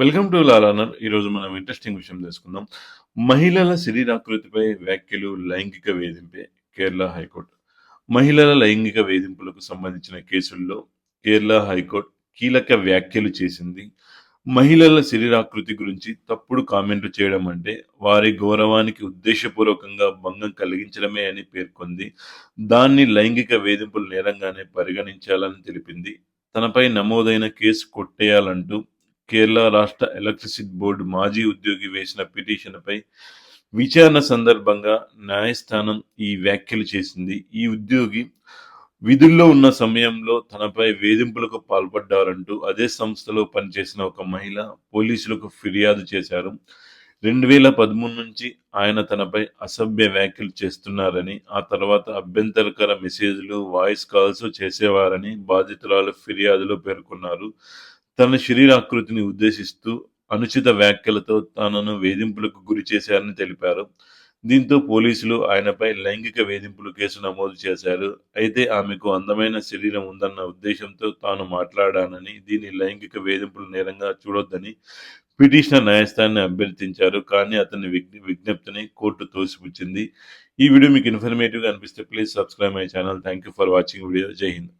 Welcome to లాలనర్. ఈరోజు మనం interesting విషయం తెలుసుకుందాం. మహిళల శరీరాకృతిపై వ్యాఖ్యలు లైంగిక వేధింపే కేరళ హైకోర్టు. మహిళల లైంగిక వేధింపులకు సంబంధించిన కేసుల్లో కేరళ హైకోర్టు కీలక వ్యాఖ్యలు చేసింది. మహిళల శరీరాకృతి గురించి తప్పుడు కామెంట్లు చేయడం అంటే వారి గౌరవానికి ఉద్దేశపూర్వకంగా భంగం కలిగించడమే అని పేర్కొంది. దాన్ని లైంగిక వేధింపుల నేరంగానే పరిగణించాలని తెలిపింది. తనపై నమోదైన కేసు కొట్టేయాలంటూ కేరళ రాష్ట్ర ఎలక్ట్రిసిటీ బోర్డు మాజీ ఉద్యోగి వేసిన పిటిషన్పై విచారణ సందర్భంగా న్యాయస్థానం ఈ వ్యాఖ్యలు చేసింది. ఈ ఉద్యోగి విధుల్లో ఉన్న సమయంలో తనపై వేధింపులకు పాల్పడ్డారంటూ అదే సంస్థలో పనిచేసిన ఒక మహిళ పోలీసులకు ఫిర్యాదు చేశారు. రెండు వేల పదమూడు నుంచి ఆయన తనపై అసభ్య వ్యాఖ్యలు చేస్తున్నారని, ఆ తర్వాత అభ్యంతరకర మెసేజ్లు, వాయిస్ కాల్స్ చేసేవారని బాధితురాలు ఫిర్యాదులో పేర్కొన్నారు. తన శరీరాకృతిని ఉద్దేశిస్తూ అనుచిత వ్యాఖ్యలతో తనను వేధింపులకు గురి చేశారని తెలిపారు. దీంతో పోలీసులు ఆయనపై లైంగిక వేధింపులు కేసు నమోదు చేశారు. అయితే ఆమెకు అందమైన శరీరం ఉందన్న ఉద్దేశంతో తాను మాట్లాడానని, దీన్ని లైంగిక వేధింపులు నేరంగా చూడొద్దని పిటిషనర్ న్యాయస్థానాన్ని అభ్యర్థించారు. కానీ అతని విజ్ఞ విజ్ఞప్తిని కోర్టు తోసిపుచ్చింది. ఈ వీడియో మీకు ఇన్ఫర్మేటివ్‌గా అనిపిస్తే please subscribe my channel. Thank you for watching video. Jai Hind.